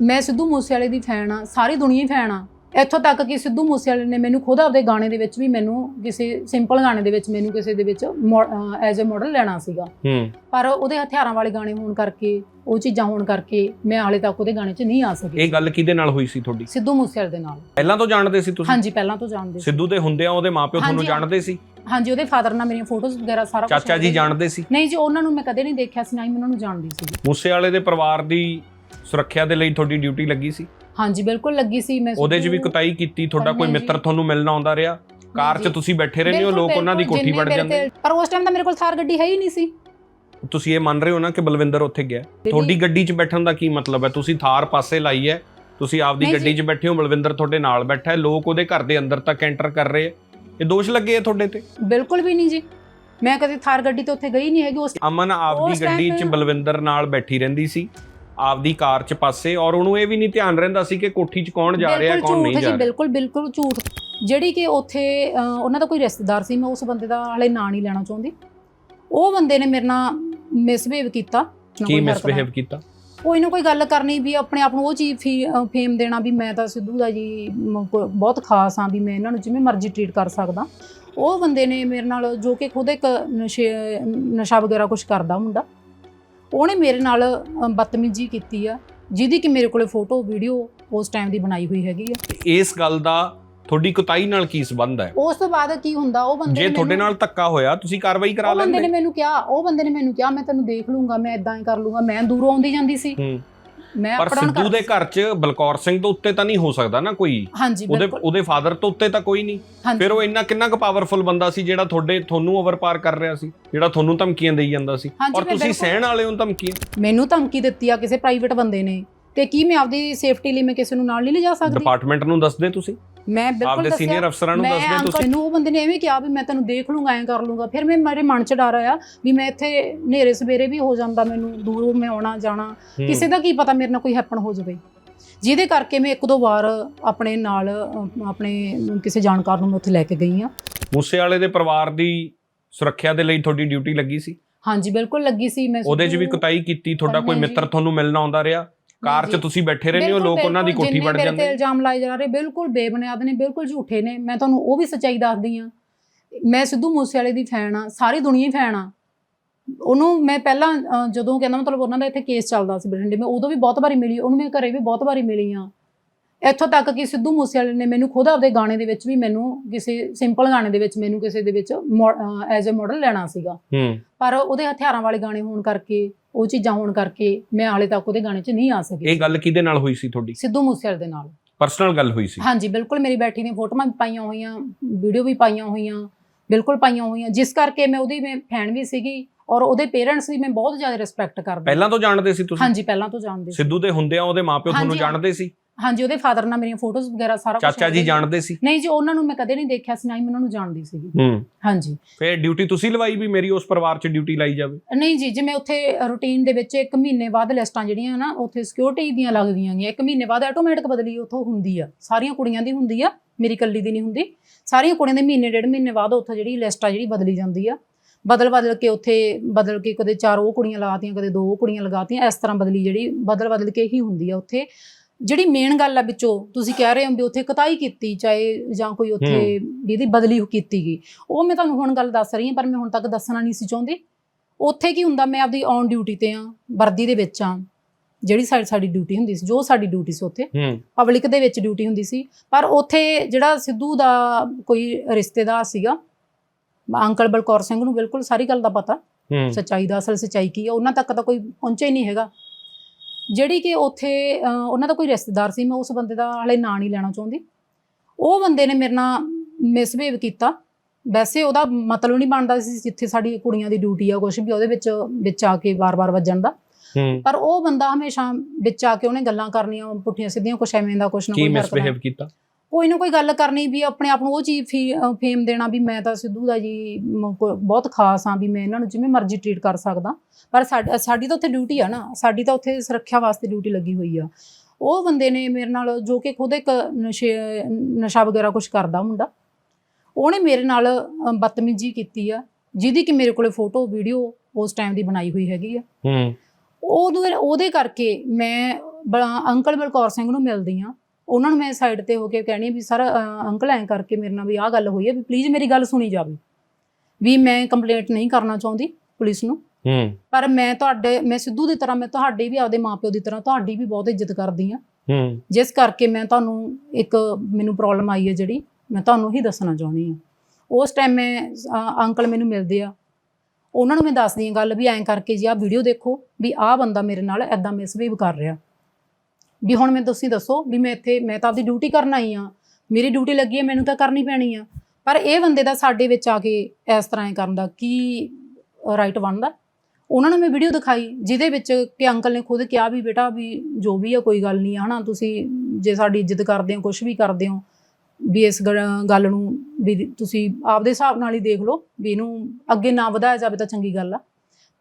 ਮੈਂ ਸਿੱਧੂ ਮੂਸੇਵਾਲੇ ਦੀ ਫੈਨ ਆ ਸਾਰੀ ਦੁਨੀਆ ਹੀ ਫੈਨ ਆ। ਇੱਥੋਂ ਤੱਕ ਕਿ ਸਿੱਧੂ ਮੂਸੇਵਾਲੇ ਨੇ ਮੈਨੂੰ ਖੁਦ ਆਪਦੇ ਗਾਣੇ ਦੇ ਵਿੱਚ ਵੀ ਮੈਨੂੰ ਕਿਸੇ ਸਿੰਪਲ ਗਾਣੇ ਦੇ ਵਿੱਚ ਮੈਨੂੰ ਕਿਸੇ ਦੇ ਵਿੱਚ ਐਜ਼ ਅ ਮਾਡਲ ਲੈਣਾ ਸੀਗਾ। ਹੂੰ। ਪਰ ਉਹਦੇ ਹਥਿਆਰਾਂ ਵਾਲੇ ਗਾਣੇ ਹੋਣ ਕਰਕੇ ਉਹ ਚੀਜ਼ਾਂ ਹੋਣ ਕਰਕੇ ਮੈਂ ਹਾਲੇ ਤੱਕ ਉਹਦੇ ਗਾਣੇ 'ਚ ਨਹੀਂ ਆ ਸਕੀ। ਇਹ ਗੱਲ ਕਿਹਦੇ ਨਾਲ ਹੋਈ ਸੀ ਤੁਹਾਡੀ? ਸਿੱਧੂ ਮੂਸੇਵਾਲੇ ਦੇ ਨਾਲ। ਪਹਿਲਾਂ ਤੋਂ ਜਾਣਦੇ ਸੀ ਤੁਸੀਂ? ਹਾਂਜੀ ਪਹਿਲਾਂ ਤੋਂ ਜਾਣਦੇ ਸੀ। ਸਿੱਧੂ ਦੇ ਹੁੰਦਿਆਂ ਉਹਦੇ ਮਾਪਿਓ ਤੁਹਾਨੂੰ ਜਾਣਦੇ ਸੀ? ਹਾਂਜੀ ਉਹਦੇ ਫਾਦਰ ਨਾਲ ਮੇਰੀਆਂ ਫੋਟੋਜ਼ ਵਗੈਰਾ ਸਾਰਾ ਕੁਛ ਚਾਚਾ ਜੀ। ਜਾਣਦੇ ਸੀ? ਨਹੀਂ ਜੀ ਉਹਨਾਂ ਨੂੰ ਮੈਂ ਕਦੇ ਨਹੀਂ ਦੇਖਿਆ ਸੀ ਨਾ ਹੀ ਮੈਂ ਉਹਨਾਂ ਨੂੰ ਜਾਣਦੀ ਸੀ ਮੂਸੇ ਵਾਲੇ ਦੇ ਪਰਿਵਾਰ ਦੀ ਸੁਰੱਖਿਆ ਦੇ ਲਈ ਤੁਹਾਡੀ ਡਿਊਟੀ ਲੱਗੀ ਸੀ? ਹਾਂਜੀ ਬਿਲਕੁਲ ਲੱਗੀ ਸੀ ਮੈਂ ਉਹਦੇ 'ਚ ਵੀ ਕੁਤਾਈ ਕੀਤੀ ਤੁਹਾਡਾ ਕੋਈ। ਮਿੱਤਰ ਤੁਹਾਨੂੰ ਮਿਲਣ ਆਉਂਦਾ ਰਿਹਾ? ਕਾਰ 'ਚ। ਤੁਸੀਂ ਬੈਠੇ ਰਹਿੰਦੇ ਹੋ ਲੋਕ ਉਹਨਾਂ ਦੀ ਕੋਠੀ ਵੜ ਜਾਂਦੇ ਪਰ ਉਸ ਟਾਈਮ ਤਾਂ ਮੇਰੇ ਕੋਲ ਥਾਰ ਗੱਡੀ ਹੈ ਹੀ ਨਹੀਂ ਸੀ। ਤੁਸੀਂ ਇਹ ਮੰਨ ਰਹੇ ਹੋ ਨਾ ਕਿ ਬਲਵਿੰਦਰ ਉੱਥੇ ਗਿਆ। ਤੁਹਾਡੀ ਗੱਡੀ 'ਚ ਬੈਠਣ ਦਾ ਕੀ ਮਤਲਬ ਹੈ? ਤੁਸੀਂ ਥਾਰ ਪਾਸੇ ਲਾਈ ਹੈ ਤੁਸੀਂ ਆਪਦੀ ਗੱਡੀ। 'ਚ ਬੈਠੇ ਹੋ ਬਲਵਿੰਦਰ ਤੁਹਾਡੇ ਨਾਲ ਬੈਠਾ ਹੈ ਲੋਕ ਉਹਦੇ ਘਰ ਦੇ ਅੰਦਰ ਤੱਕ ਐਂਟਰ ਕਰ ਰਹੇ ਇਹ ਦੋਸ਼ ਲੱਗੇ ਆ ਤੁਹਾਡੇ ਤੇ? ਬਿਲਕੁਲ ਵੀ ਨਹੀਂ ਜੀ। ਮੈਂ ਕਦੇ ਥਾਰ ਗੱਡੀ ਤੇ ਉੱਥੇ ਗਈ ਨਹੀਂ ਹੈਗੀ ਉਸ ਅਮਨ ਆਪਦੀ ਗੱਡੀ 'ਚ ਬਲਵਿੰਦਰ ਨਾਲ ਬੈਠੀ ਰਹਿੰਦੀ ਸੀ। ਆਪਦੀ ਕਾਰ 'ਚ ਪਾਸੇ ਔਰ ਉਹਨੂੰ ਇਹ ਵੀ ਨਹੀਂ ਧਿਆਨ ਰਹਿੰਦਾ ਸੀ ਕਿ ਕੋਠੀ 'ਚ ਕੌਣ ਜਾ ਰਿਹਾ ਕੌਣ ਨਹੀਂ ਜਾ ਰਿਹਾ। ਬਿਲਕੁਲ ਬਿਲਕੁਲ ਝੂਠ। ਜਿਹੜੀ ਕਿ ਉੱਥੇ ਉਹਨਾਂ ਦਾ ਕੋਈ ਰਿਸ਼ਤੇਦਾਰ ਸੀ ਮੈਂ ਉਸ ਬੰਦੇ ਦਾ ਹਾਲੇ ਨਾਂ ਨਹੀਂ ਲੈਣਾ ਚਾਹੁੰਦੀ। ਉਹ ਬੰਦੇ ਨੇ ਮੇਰੇ ਨਾਲ ਮਿਸਬਿਹੇਵ ਕੀਤਾ ਕੀ ਮਿਸਬਿਹੇਵ। ਕੀਤਾ? ਕੋਈ ਨਾ ਕੋਈ ਗੱਲ ਕਰਨੀ ਵੀ ਆਪਣੇ ਆਪ ਨੂੰ ਉਹ ਚੀਜ਼ ਫੇਮ ਦੇਣਾ ਵੀ ਮੈਂ ਤਾਂ ਸਿੱਧੂ ਦਾ ਜੀ ਬਹੁਤ ਖਾਸ ਆ ਵੀ ਮੈਂ ਇਹਨਾਂ ਨੂੰ ਜਿਵੇਂ ਮਰਜ਼ੀ ਟ੍ਰੀਟ ਕਰ ਸਕਦਾ। ਉਹ ਬੰਦੇ ਨੇ ਮੇਰੇ ਨਾਲ ਜੋ ਕਿ ਖੁਦ ਇੱਕ ਨਸ਼ੇ ਨਸ਼ਾ ਵਗੈਰਾ ਕੁਝ ਕਰਦਾ ਮੁੰਡਾ। ਉਹਨੇ ਮੇਰੇ ਨਾਲ ਬਦਤਮੀਜ਼ੀ ਕੀਤੀ ਆ ਜਿਹਦੀ ਕਿ ਮੇਰੇ ਕੋਲੇ ਫੋਟੋ ਵੀਡੀਓ ਉਸ ਟਾਈਮ ਦੀ ਬਣਾਈ ਹੋਈ ਹੈਗੀ ਆ। ਇਸ ਗੱਲ ਦਾ ਤੁਹਾਡੀ ਕੁਤਾਈ ਨਾਲ ਕੀ ਸੰਬੰਧ ਹੈ? ਉਸ ਤੋਂ ਬਾਅਦ ਕੀ ਹੁੰਦਾ ਉਹ ਬੰਦੇ ਜੇ ਤੁਹਾਡੇ ਨਾਲ ਧੱਕਾ ਹੋਇਆ ਤੁਸੀਂ ਕਾਰਵਾਈ ਕਰਾ ਉਹ ਬੰਦੇ ਨੇ ਲੈਂਦੇ ਮੈਨੂੰ ਕਿਹਾ ਉਹ ਬੰਦੇ ਨੇ ਮੈਨੂੰ ਕਿਹਾ ਮੈਂ ਤੈਨੂੰ ਦੇਖ ਲੂੰਗਾ ਮੈਂ ਇਦਾਂ ਹੀ ਕਰ ਲੂੰਗਾ ਮੈਂ ਦੂਰੋਂ ਆਉਂਦੀ ਜਾਂਦੀ ਸੀ। ਹੂੰ। ਮੈਂ ਪਰ ਸਿੱਧੂ ਦੇ ਘਰ 'ਚ ਬਲਕੌਰ ਸਿੰਘ ਤੋਂ ਉੱਤੇ ਤਾਂ ਨਹੀਂ ਹੋ ਸਕਦਾ ਨਾ ਕੋਈ। ਹਾਂਜੀ ਉਹਦੇ ਬਿਲਕੁਲ। ਉਹਦੇ ਫਾਦਰ ਤੋਂ ਉੱਤੇ ਤਾਂ ਕੋਈ ਨਹੀਂ। ਹਾਂਜੀ। ਫਿਰ ਉਹ ਇੰਨਾ ਕਿੰਨਾ ਕੁ ਪਾਵਰਫੁਲ ਬੰਦਾ ਸੀ ਜਿਹੜਾ ਤੁਹਾਡੇ ਤੁਹਾਨੂੰ ਓਵਰਪਾਰ ਕਰ ਰਿਹਾ ਸੀ ਜਿਹੜਾ ਤੁਹਾਨੂੰ ਧਮਕੀਆਂ ਦੇਈ ਜਾਂਦਾ ਸੀ। ਹਾਂਜੀ, ਔਰ ਫਿਰ ਤੁਸੀਂ ਬਿਲਕੁਲ। ਸਹਿਣ ਵਾਲੇ ਹੋ ਧਮਕੀਆਂ। ਮੈਨੂੰ ਧਮਕੀ ਦਿੱਤੀ ਆ ਕਿਸੇ ਪ੍ਰਾਈਵੇਟ ਬੰਦੇ ਨੇ। ਤੇ ਕੀ ਮੈਂ ਆਪਦੀ ਸੇਫਟੀ ਲਈ ਮੈਂ ਕਿਸੇ ਨੂੰ ਨਾਲ ਨਹੀਂ ਲਿਜਾ ਸਕਦੀ? ਡਿਪਾਰਟਮੈਂਟ ਨੂੰ ਦੱਸਦੇ ਤੁਸੀਂ। ਮੈਂ ਬਿਲਕੁਲ ਆਪਦੇ ਸੀਨੀਅਰ ਅਫਸਰਾਂ ਨੂੰ ਦੱਸਦੇ ਤੁਸੀਂ ਉਹ ਬੰਦੇ ਨੇ ਐਵੇਂ ਕਿਹਾ ਵੀ ਮੈਂ ਤੈਨੂੰ ਦੇਖ ਲੂੰਗਾ ਐਂ ਕਰ ਲੂੰਗਾ। ਫਿਰ ਮੈਂ ਮੇਰੇ ਮਨ 'ਚ ਡਰ ਆਇਆ ਵੀ ਮੈਂ ਇੱਥੇ ਹਨੇਰੇ ਸਵੇਰੇ ਵੀ ਹੋ ਜਾਂਦਾ ਮੈਨੂੰ ਦੂਰੋਂ ਮੈਂ ਆਉਣਾ ਜਾਣਾ। ਕਿਸੇ ਦਾ ਕੀ ਪਤਾ ਮੇਰੇ ਨਾਲ ਕੋਈ ਹੈਪਨ ਹੋ ਜਾਵੇ। ਜਿਹਦੇ ਕਰਕੇ ਮੈਂ ਇੱਕ ਦੋ ਵਾਰ ਆਪਣੇ ਨਾਲ ਆਪਣੇ ਕਿਸੇ ਜਾਣਕਾਰ ਨੂੰ ਮੈਂ ਉੱਥੇ ਲੈ ਕੇ ਗਈ ਆ। ਮੂਸੇ ਵਾਲੇ ਦੇ ਪਰਿਵਾਰ ਦੀ ਸੁਰੱਖਿਆ ਦੇ ਲਈ ਤੁਹਾਡੀ ਡਿਊਟੀ ਲੱਗੀ ਸੀ? ਹਾਂਜੀ ਬਿਲਕੁਲ ਲੱਗੀ ਸੀ ਮੈਂ ਉਹਦੇ 'ਚ ਵੀ ਕੁਤਾਈ ਕੀਤੀ ਤੁਹਾਡਾ ਕੋਈ। ਮਿੱਤਰ ਤੁਹਾਨੂੰ ਮਿਲਣ ਆਉਂਦਾ ਰਿਹਾ? ਕਾਰ 'ਚ। ਤੁਸੀਂ ਬੈਠੇ ਰਹਿੰਦੇ ਹੋ ਲੋਕ ਉਹਨਾਂ ਦੀ ਕੋਠੀ ਵੜ ਜਾਂਦੇ ਇਲਜ਼ਾਮ ਲਾਏ ਜਾ ਰਹੇ ਬਿਲਕੁਲ ਬੇਬੁਨਿਆਦ ਨੇ ਬਿਲਕੁਲ ਝੂਠੇ ਨੇ ਮੈਂ ਤੁਹਾਨੂੰ ਉਹ ਵੀ ਸੱਚਾਈ ਦੱਸਦੀ ਆ ਮੈਂ ਸਿੱਧੂ ਮੂਸੇਵਾਲੇ ਦੀ ਫੈਨ ਆ ਸਾਰੀ ਦੁਨੀਆ ਹੀ ਫੈਨ ਆ ਉਹਨੂੰ ਮੈਂ ਪਹਿਲਾਂ ਜਦੋਂ ਕਹਿੰਦਾ ਮਤਲਬ ਉਹਨਾਂ ਦਾ ਇੱਥੇ ਕੇਸ ਚੱਲਦਾ ਸੀ ਬਠਿੰਡੇ ਮੈਂ ਉਦੋਂ ਵੀ ਬਹੁਤ ਵਾਰੀ ਮਿਲੀ ਉਹਨੂੰ ਮੈਂ ਘਰੇ ਵੀ ਬਹੁਤ ਵਾਰੀ ਮਿਲੀ ਆ ਇੱਥੋਂ ਤੱਕ ਕਿ ਸਿੱਧੂ ਮੂਸੇਵਾਲੇ ਨੇ ਮੈਨੂੰ ਖੁਦ ਆਪਦੇ ਗਾਣੇ ਦੇ ਵਿੱਚ ਵੀ ਮੈਨੂੰ ਕਿਸੇ ਸਿੰਪਲ ਗਾਣੇ ਦੇ ਵਿੱਚ ਮੈਨੂੰ ਕਿਸੇ ਦੇ ਵਿੱਚ ਐਜ਼ ਅ ਮਾਡਲ ਲੈਣਾ ਸੀਗਾ। ਹੂੰ। ਪਰ ਉਹਦੇ ਹਥਿਆਰਾਂ ਵਾਲੇ ਗਾਣੇ ਹੋਣ ਕਰਕੇ ਉਹ ਚੀਜ਼ਾਂ ਹੋਣ ਕਰਕੇ ਮੈਂ ਹਾਲੇ ਤੱਕ ਉਹਦੇ ਗਾਣੇ 'ਚ ਨਹੀਂ ਆ ਸਕੀ। ਇਹ ਗੱਲ ਕਿਹਦੇ ਨਾਲ ਹੋਈ ਸੀ ਤੁਹਾਡੀ? ਸਿੱਧੂ ਮੂਸੇਵਾਲੇ ਦੇ ਨਾਲ। ਪਰਸਨਲ ਗੱਲ ਹੋਈ ਸੀ? ਹਾਂਜੀ ਬਿਲਕੁਲ ਮੇਰੀ ਬੈਠੀ ਦੀਆਂ ਫੋਟੋਆਂ ਵੀ ਪਾਈਆਂ ਹੋਈਆਂ ਵੀਡੀਓ ਵੀ ਪਾਈਆਂ ਹੋਈਆਂ ਬਿਲਕੁਲ ਪਾਈਆਂ ਹੋਈਆਂ। ਜਿਸ ਕਰਕੇ ਮੈਂ ਉਹਦੀ ਮੈਂ ਫੈਨ ਵੀ ਸੀਗੀ ਔਰ ਉਹਦੇ ਪੇਰੈਂਟਸ ਦੀ ਮੈਂ ਬਹੁਤ ਜ਼ਿਆਦਾ ਰਿਸਪੈਕਟ ਕਰਦੀ। ਪਹਿਲਾਂ ਤੋਂ ਜਾਣਦੇ ਸੀ ਤੁਸੀਂ? ਹਾਂਜੀ ਪਹਿਲਾਂ ਤੋਂ ਜਾਣਦੇ ਸੀ। ਸਿੱਧੂ ਦੇ ਹੁੰਦਿਆਂ ਉਹਦੇ ਮਾਪਿਓ ਤੁਹਾਨੂੰ ਹਾਂਜੀ। ਜਾਣਦੇ ਸੀ? ਹਾਂਜੀ ਉਹਦੇ ਫਾਦਰ ਨਾਲ ਮੇਰੀਆਂ ਫੋਟੋਜ਼ ਵਗੈਰਾ ਸਾਰਾ ਕੁਛ ਚਾਚਾ ਜੀ। ਜਾਣਦੇ ਸੀ? ਨਹੀਂ ਜੀ ਉਹਨਾਂ ਨੂੰ ਮੈਂ ਕਦੇ ਨਹੀਂ ਦੇਖਿਆ ਸੀ ਨਾ ਹੀ ਮੈਂ ਉਹਨਾਂ ਨੂੰ ਜਾਣਦੀ ਸੀਗੀ। ਹੂੰ। ਹਾਂਜੀ। ਫਿਰ ਡਿਊਟੀ ਤੁਸੀਂ ਲਵਾਈ ਵੀ ਮੇਰੀ ਉਸ ਪਰਿਵਾਰ 'ਚ ਡਿਊਟੀ ਲਾਈ ਜਾਵੇ? ਨਹੀਂ ਜੀ ਜਿਵੇਂ ਉੱਥੇ ਰੂਟੀਨ ਦੇ ਵਿੱਚ ਇੱਕ ਮਹੀਨੇ ਬਾਅਦ ਲਿਸਟਾਂ ਜਿਹੜੀਆਂ ਨਾ ਉੱਥੇ ਸਿਕਿਉਰਿਟੀ ਦੀਆਂ ਲੱਗਦੀਆਂ ਗੀਆਂ ਇੱਕ ਮਹੀਨੇ ਬਾਅਦ ਆਟੋਮੈਟਿਕ ਬਦਲੀ ਉੱਥੋਂ ਹੁੰਦੀ ਆ। ਸਾਰੀਆਂ ਕੁੜੀਆਂ ਦੀ ਹੁੰਦੀ ਆ ਮੇਰੀ ਕੱਲੀ ਦੀ ਨਹੀਂ ਹੁੰਦੀ। ਸਾਰੀਆਂ ਕੁੜੀਆਂ ਦੇ ਮਹੀਨੇ ਡੇਢ ਮਹੀਨੇ ਬਾਅਦ ਉੱਥੋਂ ਜਿਹੜੀ ਲਿਸਟ ਆ ਜਿਹੜੀ ਬਦਲੀ ਜਾਂਦੀ ਆ। ਬਦਲ ਬਦਲ ਕੇ ਉੱਥੇ ਬਦਲ ਕੇ ਕਦੇ ਚਾਰ ਉਹ ਕੁੜੀਆਂ ਲਗਾਤੀਆਂ ਕਦੇ ਦੋ ਉਹ ਕੁੜੀਆਂ ਲਗਾਤੀਆਂ ਇਸ ਤਰ੍ਹਾਂ ਬਦਲੀ ਜਿਹੜੀ ਬਦਲ ਬਦਲ ਕੇ ਹੀ ਹੁੰਦੀ ਆ ਉੱਥੇ। ਜਿਹੜੀ ਮੇਨ ਗੱਲ ਆ ਵਿੱਚੋਂ ਤੁਸੀਂ ਕਹਿ ਰਹੇ ਹੋ ਵੀ ਉੱਥੇ ਕਤਾਈ ਕੀਤੀ ਚਾਹੇ ਜਾਂ ਕੋਈ ਉੱਥੇ ਵੀ ਇਹਦੀ ਬਦਲੀ ਕੀਤੀ ਗਈ। ਉਹ ਮੈਂ ਤੁਹਾਨੂੰ ਹੁਣ ਗੱਲ ਦੱਸ ਰਹੀ ਹਾਂ ਪਰ ਮੈਂ ਹੁਣ ਤੱਕ ਦੱਸਣਾ ਨਹੀਂ ਸੀ ਚਾਹੁੰਦੀ। ਉੱਥੇ ਕੀ ਹੁੰਦਾ ਮੈਂ ਆਪਦੀ ਔਨ ਡਿਊਟੀ ਤੇ ਆ ਵਰਦੀ ਦੇ ਵਿੱਚ ਆ ਜਿਹੜੀ ਸਾਡੀ ਸਾਡੀ ਡਿਊਟੀ ਹੁੰਦੀ ਸੀ ਜੋ ਸਾਡੀ ਡਿਊਟੀ ਸੀ ਉੱਥੇ। ਪਬਲਿਕ ਦੇ ਵਿੱਚ ਡਿਊਟੀ ਹੁੰਦੀ ਸੀ। ਪਰ ਉੱਥੇ ਜਿਹੜਾ ਸਿੱਧੂ ਦਾ ਕੋਈ ਰਿਸ਼ਤੇਦਾਰ ਸੀਗਾ ਅੰਕਲ ਬਲਕੌਰ ਸਿੰਘ ਨੂੰ ਬਿਲਕੁਲ ਸਾਰੀ ਗੱਲ ਦਾ ਪਤਾ। ਸੱਚਾਈ ਦਾ ਅਸਲ ਸੱਚਾਈ ਕੀ ਹੈ ਉਹਨਾਂ ਤੱਕ ਤਾਂ ਕੋਈ ਪਹੁੰਚਿਆ ਹੀ ਨਹੀਂ ਹੈਗਾ। ਜਿਹੜੀ ਕਿ ਉੱਥੇ ਉਹਨਾਂ ਦਾ ਕੋਈ ਰਿਸ਼ਤੇਦਾਰ ਸੀ ਮੈਂ ਉਸ ਬੰਦੇ ਦਾ ਹਾਲੇ ਨਾਂ ਨਹੀਂ ਲੈਣਾ ਚਾਹੁੰਦੀ। ਉਹ ਬੰਦੇ ਨੇ ਮੇਰੇ ਨਾਲ ਮਿਸਬਿਹੇਵ ਕੀਤਾ। ਵੈਸੇ ਉਹਦਾ ਮਤਲਬ ਨਹੀਂ ਬਣਦਾ ਸੀ ਜਿੱਥੇ ਸਾਡੀ ਕੁੜੀਆਂ ਦੀ ਡਿਊਟੀ ਆ ਕੁਝ ਵੀ ਉਹਦੇ ਵਿੱਚ ਵਿੱਚ ਆ ਕੇ ਵਾਰ-ਵਾਰ ਵੱਜਣ ਦਾ। ਪਰ ਉਹ ਬੰਦਾ ਹਮੇਸ਼ਾ ਵਿੱਚ ਆ ਕੇ ਉਹਨੇ ਗੱਲਾਂ ਕਰਨੀਆਂ ਪੁੱਠੀਆਂ ਸਿੱਧੀਆਂ ਕੁਛ ਐਵੇਂ ਦਾ ਕੁਛ ਨਾ ਕੀ ਕੋਈ ਹਰਕਤ। ਮਿਸਬਿਹੇਵ ਕੀਤਾ? ਕੋਈ ਨਾ ਕੋਈ ਗੱਲ ਕਰਨੀ ਵੀ ਆਪਣੇ ਆਪ ਨੂੰ ਉਹ ਚੀਜ਼ ਫੇਮ ਦੇਣਾ ਵੀ ਮੈਂ ਤਾਂ ਸਿੱਧੂ ਦਾ ਜੀ ਬਹੁਤ ਖਾਸ ਆ ਵੀ ਮੈਂ ਇਹਨਾਂ ਨੂੰ ਜਿਵੇਂ ਮਰਜ਼ੀ ਟ੍ਰੀਟ ਕਰ ਸਕਦਾ। ਪਰ ਸਾਡ- ਸਾਡੀ ਤਾਂ ਉੱਥੇ ਡਿਊਟੀ ਆ ਨਾ ਸਾਡੀ ਤਾਂ ਉੱਥੇ ਸੁਰੱਖਿਆ ਵਾਸਤੇ ਡਿਊਟੀ ਲੱਗੀ ਹੋਈ ਆ। ਉਹ ਬੰਦੇ ਨੇ ਮੇਰੇ ਨਾਲ ਜੋ ਕਿ ਖੁਦ ਇੱਕ ਨਸ਼ੇ ਨਸ਼ਾ ਵਗੈਰਾ ਕੁਝ ਕਰਦਾ ਮੁੰਡਾ। ਉਹਨੇ ਮੇਰੇ ਨਾਲ ਬਦਤਮੀਜ਼ੀ ਕੀਤੀ ਆ ਜਿਹਦੀ ਕਿ ਮੇਰੇ ਕੋਲੇ ਫੋਟੋ ਵੀਡੀਓ ਉਸ ਟਾਈਮ ਦੀ ਬਣਾਈ ਹੋਈ ਹੈਗੀ ਆ। ਹੂੰ। ਉਹਦੇ ਉਹਦੇ ਕਰਕੇ ਮੈਂ ਅੰਕਲ ਬਲਕੌਰ ਸਿੰਘ ਨੂੰ ਮਿਲਦੀ ਆ ਉਹਨਾਂ ਨੂੰ ਮੈਂ ਸਾਈਡ ਤੇ ਹੋ ਕੇ ਕਹਿਣੀ ਆ ਵੀ ਸਰ ਅੰਕਲ ਐਂ ਕਰਕੇ ਮੇਰੇ ਨਾਲ ਵੀ ਆਹ ਗੱਲ ਹੋਈ ਹੈ ਵੀ ਪਲੀਜ਼ ਮੇਰੀ ਗੱਲ ਸੁਣੀ ਜਾਵੇ। ਵੀ ਮੈਂ ਕੰਪਲੇਂਟ ਨਹੀਂ ਕਰਨਾ ਚਾਹੁੰਦੀ ਪੁਲਿਸ ਨੂੰ। ਹੂੰ। ਪਰ ਮੈਂ ਤੁਹਾਡੇ ਮੈਂ ਸਿੱਧੂ ਦੀ ਤਰ੍ਹਾਂ ਮੈਂ ਤੁਹਾਡੀ ਵੀ ਆਪਦੇ ਮਾਪਿਓ ਦੀ ਤਰ੍ਹਾਂ ਤੁਹਾਡੀ ਵੀ ਬਹੁਤ ਇੱਜ਼ਤ ਕਰਦੀ ਆ। ਹੂੰ। ਜਿਸ ਕਰਕੇ ਮੈਂ ਤੁਹਾਨੂੰ ਇੱਕ ਮੈਨੂੰ ਪ੍ਰੋਬਲਮ ਆਈ ਹੈ ਜਿਹੜੀ ਮੈਂ ਤੁਹਾਨੂੰ ਹੀ ਦੱਸਣਾ ਚਾਹੁੰਦੀ ਹਾਂ ਉਸ ਟਾਈਮ ਮੈਂ ਅੰਕਲ ਮੈਨੂੰ ਮਿਲਦੇ ਆ। ਉਹਨਾਂ ਨੂੰ ਮੈਂ ਦੱਸਦੀ ਹਾਂ ਗੱਲ ਵੀ ਐਂ ਕਰਕੇ ਜੀ ਆਹ ਵੀਡੀਓ ਦੇਖੋ ਵੀ ਆਹ ਬੰਦਾ ਮੇਰੇ ਨਾਲ ਐਦਾਂ ਮਿਸਬੀਹੇਵ ਕਰ ਰਿਹਾ। ਵੀ ਹੁਣ ਮੈਨੂੰ ਤੁਸੀਂ ਦੱਸੋ ਵੀ ਮੈਂ ਇੱਥੇ, ਮੈਂ ਤਾਂ ਆਪਦੀ ਡਿਊਟੀ ਕਰਨ ਆਈ ਆ ਮੇਰੀ ਡਿਊਟੀ ਲੱਗੀ ਹੈ, ਮੈਨੂੰ ਤਾਂ ਕਰਨੀ ਪੈਣੀ ਆ। ਪਰ ਇਹ ਬੰਦੇ ਦਾ ਸਾਡੇ ਵਿੱਚ ਆ ਕੇ ਇਸ ਤਰ੍ਹਾਂ ਇਹ ਕਰਨ ਦਾ ਕੀ ਰਾਈਟ ਬਣਦਾ? ਉਹਨਾਂ ਨੂੰ ਮੈਂ ਵੀਡੀਓ ਦਿਖਾਈ, ਜਿਹਦੇ ਵਿੱਚ ਕਿ ਅੰਕਲ ਨੇ ਖੁਦ ਕਿਹਾ ਵੀ ਬੇਟਾ ਵੀ ਜੋ ਵੀ ਆ, ਕੋਈ ਗੱਲ ਨਹੀਂ ਆ, ਹਨਾ? ਤੁਸੀਂ ਜੇ ਸਾਡੀ ਇੱਜ਼ਤ ਕਰਦੇ ਹੋ ਕੁਝ ਵੀ ਕਰਦੇ ਹੋ, ਵੀ ਇਸ ਗੱਲ ਗੱਲ ਨੂੰ ਵੀ ਤੁਸੀਂ ਆਪਦੇ ਹਿਸਾਬ ਨਾਲ ਹੀ ਦੇਖ ਲਓ, ਵੀ ਇਹਨੂੰ ਅੱਗੇ ਨਾ ਵਧਾਇਆ ਜਾਵੇ ਤਾਂ ਚੰਗੀ ਗੱਲ ਆ।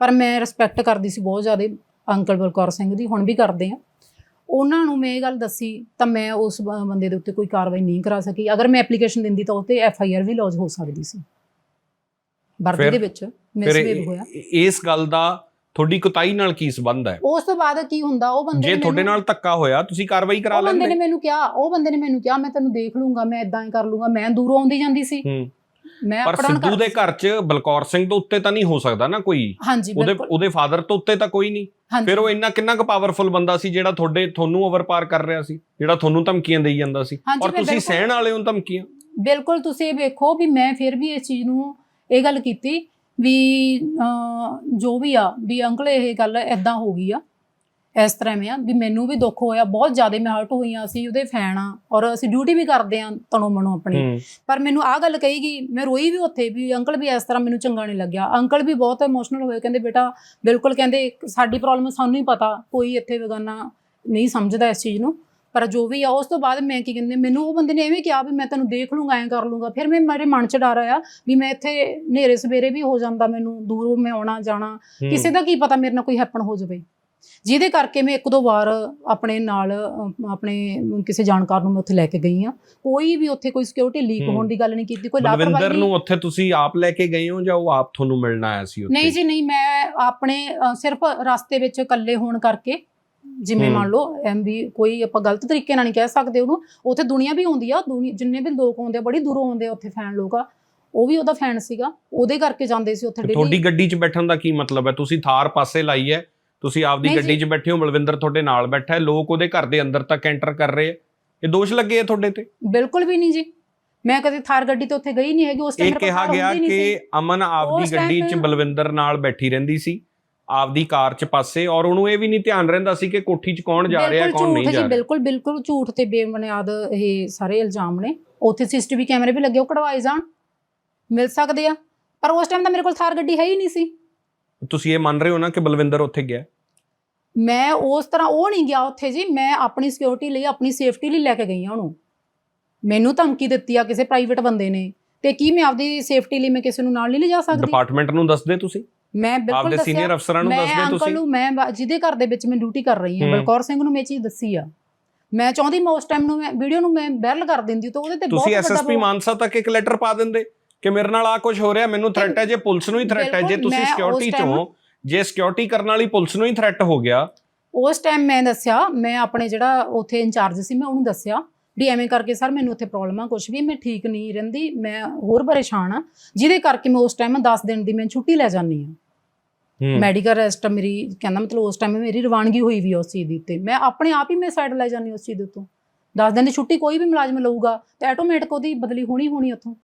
ਪਰ ਮੈਂ ਰਿਸਪੈਕਟ ਕਰਦੀ ਸੀ ਬਹੁਤ ਜ਼ਿਆਦਾ ਅੰਕਲ ਬਲਕੌਰ ਸਿੰਘ ਦੀ, ਹੁਣ ਵੀ ਕਰਦੇ ਆ। ਉਹਨਾਂ ਨੂੰ ਮੈਂ ਇਹ ਗੱਲ ਦੱਸੀ ਤਾਂ ਮੈਂ ਉਸ ਬੰਦੇ ਦੇ ਉੱਤੇ ਕੋਈ ਕਾਰਵਾਈ ਨਹੀਂ ਕਰਾ ਸਕੀ। ਅਗਰ ਮੈਂ ਐਪਲੀਕੇਸ਼ਨ ਦਿੰਦੀ ਤਾਂ ਉਹ ਤੇ ਐਫ ਆਈ ਆਰ ਵੀ ਲੌਜ ਹੋ ਸਕਦੀ ਸੀ। ਵਰਦੀ ਦੇ ਵਿੱਚ ਮਿਸਬੀਹੇਵ ਹੋਇਆ। ਇਸ ਗੱਲ ਦਾ ਤੁਹਾਡੀ ਕੁਤਾਈ ਨਾਲ ਕੀ ਸੰਬੰਧ ਹੈ? ਉਸ ਤੋਂ ਬਾਅਦ ਕੀ ਹੁੰਦਾ ਉਹ ਬੰਦੇ ਜੇ ਤੁਹਾਡੇ ਨਾਲ ਧੱਕਾ ਹੋਇਆ ਤੁਸੀਂ ਕਾਰਵਾਈ ਕਰਾ ਉਹ ਬੰਦੇ ਨੇ ਲੈਂਦੇ ਮੈਨੂੰ ਕਿਹਾ ਉਹ ਬੰਦੇ ਨੇ ਮੈਨੂੰ ਕਿਹਾ ਮੈਂ ਤੈਨੂੰ ਦੇਖ ਲੂੰਗਾ ਮੈਂ ਇਦਾਂ ਹੀ ਕਰ ਲੂੰਗਾ ਮੈਂ ਦੂਰੋਂ ਆਉਂਦੀ ਜਾਂਦੀ ਸੀ। ਹੂੰ। ਮੈਂ ਪਰ ਅਪਡਾਊਨ ਸਿੱਧੂ ਦੇ ਘਰ 'ਚ ਬਲਕੌਰ ਸਿੰਘ ਤੋਂ ਉੱਤੇ ਤਾਂ ਨਹੀਂ ਹੋ ਸਕਦਾ ਨਾ ਕੋਈ। ਹਾਂਜੀ ਉਹਦੇ ਬਿਲਕੁਲ। ਉਹਦੇ ਫਾਦਰ ਤੋਂ ਉੱਤੇ ਤਾਂ ਕੋਈ ਨਹੀਂ। ਹਾਂਜੀ। ਫਿਰ ਉਹ ਇੰਨਾ ਕਿੰਨਾ ਕੁ ਪਾਵਰਫੁਲ ਬੰਦਾ ਸੀ ਜਿਹੜਾ ਤੁਹਾਡੇ ਤੁਹਾਨੂੰ ਓਵਰਪਾਰ ਕਰ ਰਿਹਾ ਸੀ ਜਿਹੜਾ ਤੁਹਾਨੂੰ ਧਮਕੀਆਂ ਦੇਈ ਜਾਂਦਾ ਸੀ। ਹਾਂਜੀ, ਔਰ ਮੈਂ ਤੁਸੀਂ ਬਿਲਕੁਲ- ਸਹਿਣ ਵਾਲੇ ਹੋ ਧਮਕੀਆਂ। ਬਿਲਕੁਲ ਤੁਸੀਂ ਇਹ ਵੇਖੋ ਵੀ ਮੈਂ ਫਿਰ ਵੀ ਇਸ ਚੀਜ਼ ਨੂੰ ਇਹ ਗੱਲ ਕੀਤੀ ਵੀ ਜੋ ਵੀ ਆ ਵੀ ਅੰਕਲ ਇਹ ਗੱਲ ਐਦਾਂ ਹੋ ਗਈ ਆ। ਇਸ ਤਰ੍ਹਾਂ ਮੈਂ ਵੀ ਮੈਨੂੰ ਵੀ ਦੁੱਖ ਹੋਇਆ ਬਹੁਤ ਜ਼ਿਆਦਾ ਮੈਂ ਹਰਟ ਹੋਈ ਆ ਅਸੀਂ ਉਹਦੇ ਫੈਨ ਆ ਔਰ ਅਸੀਂ ਡਿਊਟੀ ਵੀ ਕਰਦੇ ਆ ਤਨੋਂ ਮਨੋਂ ਆਪਣੀ। ਪਰ ਮੈਨੂੰ ਆਹ ਗੱਲ ਕਹੀ ਗਈ ਮੈਂ ਰੋਈ ਵੀ ਉੱਥੇ ਵੀ ਅੰਕਲ ਵੀ ਇਸ ਤਰ੍ਹਾਂ ਮੈਨੂੰ ਚੰਗਾ ਨਹੀਂ ਲੱਗਿਆ। ਅੰਕਲ ਵੀ ਬਹੁਤ ਇਮੋਸ਼ਨਲ ਹੋਏ ਕਹਿੰਦੇ ਬੇਟਾ ਬਿਲਕੁਲ ਕਹਿੰਦੇ ਸਾਡੀ ਪ੍ਰੋਬਲਮ ਸਾਨੂੰ ਹੀ ਪਤਾ ਕੋਈ ਇੱਥੇ ਬੇਗਾਨਾ ਨਹੀਂ ਸਮਝਦਾ ਇਸ ਚੀਜ਼ ਨੂੰ। ਪਰ ਜੋ ਵੀ ਆ ਉਸ ਤੋਂ ਬਾਅਦ ਮੈਂ ਕੀ ਕਹਿੰਦੇ ਮੈਨੂੰ ਉਹ ਬੰਦੇ ਨੇ ਐਵੇਂ ਕਿਹਾ ਵੀ ਮੈਂ ਤੈਨੂੰ ਦੇਖ ਲੂੰਗਾ ਐਂ ਕਰ ਲੂੰਗਾ। ਫਿਰ ਮੈਂ ਮੇਰੇ ਮਨ 'ਚ ਡਰ ਆਇਆ ਵੀ ਮੈਂ ਇੱਥੇ ਹਨੇਰੇ ਸਵੇਰੇ ਵੀ ਹੋ ਜਾਂਦਾ ਮੈਨੂੰ ਦੂਰੋਂ ਮੈਂ ਆਉਣਾ ਜਾਣਾ। ਕਿਸੇ ਦਾ ਕੀ ਪਤਾ ਮੇਰੇ ਨਾਲ ਕੋਈ ਹੈਪਨ ਹੋ ਜਾਵੇ। ਜਿਹਦੇ ਕਰਕੇ ਮੈਂ ਇੱਕ ਦੋ ਵਾਰ ਆਪਣੇ ਨਾਲ ਆਪਣੇ ਕਿਸੇ ਜਾਣਕਾਰ ਨੂੰ ਮੈਂ ਉੱਥੇ ਲੈ ਕੇ ਗਈ ਆ ਕੋਈ ਵੀ ਉੱਥੇ ਕੋਈ ਸਿਕਿਉਰਿਟੀ ਲੀਕ। ਹੋਣ ਦੀ ਗੱਲ ਨਹੀਂ ਕੀਤੀ ਕੋਈ ਬਲਵਿੰਦਰ ਲਾਪਰਵਾਹੀ ਨੂੰ ਉੱਥੇ ਤੁਸੀਂ ਆਪ ਲੈ ਕੇ ਗਏ ਹੋ ਜਾਂ ਉਹ ਆਪ ਤੁਹਾਨੂੰ ਮਿਲਣ ਆਇਆ ਸੀ ਉੱਥੇ ਨਹੀਂ ਜੀ ਨਹੀਂ ਮੈਂ ਆਪਣੇ ਸਿਰਫ ਰਸਤੇ ਵਿੱਚ ਇਕੱਲੇ ਹੋਣ ਕਰਕੇ ਜਿਵੇਂ। ਮੰਨ ਲਓ ਐਮ ਵੀ ਕੋਈ ਆਪਾਂ ਗਲਤ ਤਰੀਕੇ ਨਾਲ ਨਹੀਂ ਕਹਿ ਸਕਦੇ ਉਹਨੂੰ ਉੱਥੇ ਦੁਨੀਆ ਵੀ ਆਉਂਦੀ ਆ ਜਿੰਨੇ ਵੀ ਲੋਕ ਆਉਂਦੇ ਆ ਬੜੀ ਦੂਰੋਂ ਆਉਂਦੇ ਆ ਉੱਥੇ ਫੈਨ ਲੋਕ ਆ ਉਹ ਵੀ ਉਹਦਾ ਫੈਨ ਸੀਗਾ ਉਹਦੇ ਕਰਕੇ ਜਾਂਦੇ ਸੀ ਉੱਥੇ daily। ਤੁਹਾਡੀ ਗੱਡੀ 'ਚ ਬੈਠਣ ਦਾ ਕੀ ਮਤਲਬ ਹੈ ਤੁਸੀਂ ਥਾਰ ਪਾਸੇ ਲਾਈ ਹੈ ਤੁਸੀਂ ਆਪਦੀ ਗੱਡੀ। 'ਚ ਬੈਠੇ ਹੋ ਬਲਵਿੰਦਰ ਤੁਹਾਡੇ ਨਾਲ ਬੈਠਾ ਹੈ ਲੋਕ ਉਹਦੇ ਘਰ ਦੇ ਅੰਦਰ ਤੱਕ ਐਂਟਰ ਕਰ ਰਹੇ ਆ। ਇਹ ਦੋਸ਼ ਲੱਗੇ ਆ ਤੁਹਾਡੇ ਤੇ? ਬਿਲਕੁਲ ਵੀ ਨਹੀਂ ਜੀ। ਮੈਂ ਕਦੇ ਥਾਰ ਗੱਡੀ ਤੇ ਉੱਥੇ ਗਈ ਨਹੀਂ ਹੈਗੀ ਉਸ ਇਹ ਟਾਈਮ ਕਿਹਾ ਗਿਆ ਕਿ ਅਮਨ ਆਪਦੀ ਗੱਡੀ 'ਚ ਬਲਵਿੰਦਰ ਨਾਲ ਬੈਠੀ ਰਹਿੰਦੀ ਸੀ ਆਪਦੀ ਕਾਰ 'ਚ ਪਾਸੇ ਔਰ ਉਹਨੂੰ ਇਹ ਵੀ ਨਹੀਂ ਧਿਆਨ ਰਹਿੰਦਾ ਸੀ ਕਿ ਕੋਠੀ 'ਚ ਕੌਣ ਜਾ ਰਿਹਾ ਕੌਣ ਨਹੀਂ ਜਾ ਜੀ ਰਿਹਾ। ਬਿਲਕੁਲ ਬਿਲਕੁਲ ਝੂਠ ਤੇ ਬੇਬੁਨਿਆਦ ਇਹ ਸਾਰੇ ਇਲਜ਼ਾਮ ਨੇ। ਉੱਥੇ ਸੀਸੀਟੀਵੀ ਕੈਮਰੇ ਵੀ ਲੱਗੇ ਉਹ ਕਢਵਾਏ ਜਾਣ। ਮਿਲ ਸਕਦੇ ਆ। ਪਰ ਉਸ ਟਾਈਮ ਤਾਂ ਮੇਰੇ ਕੋਲ ਥਾਰ ਗੱਡੀ ਹੈ ਹੀ ਨਹੀਂ ਸੀ। ਤੁਸੀਂ ਇਹ ਮੰਨ ਰਹੇ ਹੋ ਨਾ ਕਿ ਬਲਵਿੰਦਰ ਉੱਥੇ ਗਿਆ? ਮੈਂ ਉਸ ਤਰ੍ਹਾਂ ਉਹ ਨਹੀਂ ਗਿਆ ਉੱਥੇ ਜੀ ਮੈਂ ਆਪਣੀ ਸਿਕਿਉਰਿਟੀ ਲਈ ਆਪਣੀ ਸੇਫਟੀ ਲਈ ਲੈ ਕੇ ਗਈ ਆ ਉਹਨੂੰ। ਮੈਨੂੰ ਧਮਕੀ ਦਿੱਤੀ ਆ ਕਿਸੇ ਪ੍ਰਾਈਵੇਟ ਬੰਦੇ ਨੇ ਤੇ ਕੀ ਮੈਂ ਆਪਦੀ ਸੇਫਟੀ ਲਈ ਮੈਂ ਕਿਸੇ ਨੂੰ ਨਾਲ ਨਹੀਂ ਲਿਜਾ ਸਕਦੀ? ਡਿਪਾਰਟਮੈਂਟ ਨੂੰ ਦੱਸਦੇ ਤੁਸੀਂ? ਮੈਂ ਬਿਲਕੁਲ ਦੱਸਿਆ। ਸੀਨੀਅਰ ਅਫਸਰਾਂ ਨੂੰ ਮੈਂ ਦੱਸਦੇ ਅੰਕਲ ਤੁਸੀਂ? ਨੂੰ ਮੈਂ ਜਿਹਦੇ ਘਰ ਦੇ ਵਿੱਚ ਮੈਂ ਡਿਊਟੀ ਕਰ ਰਹੀ ਹਾਂ। ਹੂੰ। ਬਲਕੌਰ ਸਿੰਘ ਨੂੰ ਮੈਂ ਚੀਜ਼ ਦੱਸੀ ਆ। ਮੈਂ ਚਾਹੁੰਦੀ ਮੈਂ ਉਸ ਟਾਈਮ ਨੂੰ ਮੈਂ ਵੀਡੀਓ ਨੂੰ ਮੈਂ ਵਾਇਰਲ ਕਰ ਦਿੰਦੀ ਤਾਂ ਉਹਦੇ ਤੇ ਬਹੁਤ ਤੁਸੀਂ ਐਸਐਸਪੀ ਮਾਨਸਾ ਤੱਕ ਇੱਕ ਲੈਟਰ ਪਾ ਦਿੰਦੇ? ਕਿ ਮੇਰੇ ਨਾਲ ਆ ਕੁਝ ਹੋ ਰਿਹਾ ਮੈਨੂੰ ਥ੍ਰੈਟ ਹੈ ਜੇ ਪੁਲਿਸ ਨੂੰ ਹੀ ਥ੍ਰੈਟ ਹੈ ਜੇ ਤੁਸੀਂ ਸਿਕਿਉਰਿਟੀ ਚੋਂ ਜੇ ਸਿਕਿਉਰਿਟੀ ਕਰਨ ਵਾਲੀ ਪੁਲਿਸ ਨੂੰ ਹੀ ਥ੍ਰੈਟ ਹੋ ਗਿਆ। ਉਸ ਟਾਈਮ ਮੈਂ ਦੱਸਿਆ ਮੈਂ ਆਪਣੇ ਜਿਹੜਾ ਉੱਥੇ ਇੰਚਾਰਜ ਸੀ ਮੈਂ ਉਹਨੂੰ ਦੱਸਿਆ ਵੀ ਐਵੇਂ ਕਰਕੇ ਸਰ ਮੈਨੂੰ ਉੱਥੇ ਪ੍ਰੋਬਲਮ ਆ ਕੁਝ ਵੀ ਮੈਂ ਠੀਕ ਨਹੀਂ ਰਹਿੰਦੀ ਮੈਂ ਹੋਰ ਪਰੇਸ਼ਾਨ ਆ। ਜਿਹਦੇ ਕਰਕੇ ਮੈਂ ਉਸ ਟਾਈਮ 10 ਦਿਨ ਦੀ ਮੈਂ ਛੁੱਟੀ ਲੈ ਜਾਂਦੀ ਆ। ਮੈਡੀਕਲ ਅਰੈਸਟ ਮੇਰੀ ਕਹਿੰਦਾ ਮਤਲਬ ਉਸ ਟਾਈਮ ਮੇਰੀ ਰਵਾਨਗੀ ਹੋਈ ਵੀ ਉਸ ਚੀਜ਼ ਦੀ ਉੱਤੇ। ਮੈਂ ਆਪਣੇ ਆਪ ਹੀ ਮੈਂ ਸਾਈਡ ਲੈ ਜਾਂਦੀ ਉਸ ਚੀਜ਼ ਦੇ ਉੱਤੋਂ। 10 ਦਿਨ ਦੀ ਛੁੱਟੀ ਕੋਈ ਵੀ ਮੁਲਾਜ਼ਮ ਲਊਗਾ ਤੇ ਆਟੋਮੈਟਿਕ ਉਹਦੀ ਬਦਲੀ ਹੋਣੀ ਹੋਣੀ ਉੱਥੋਂ।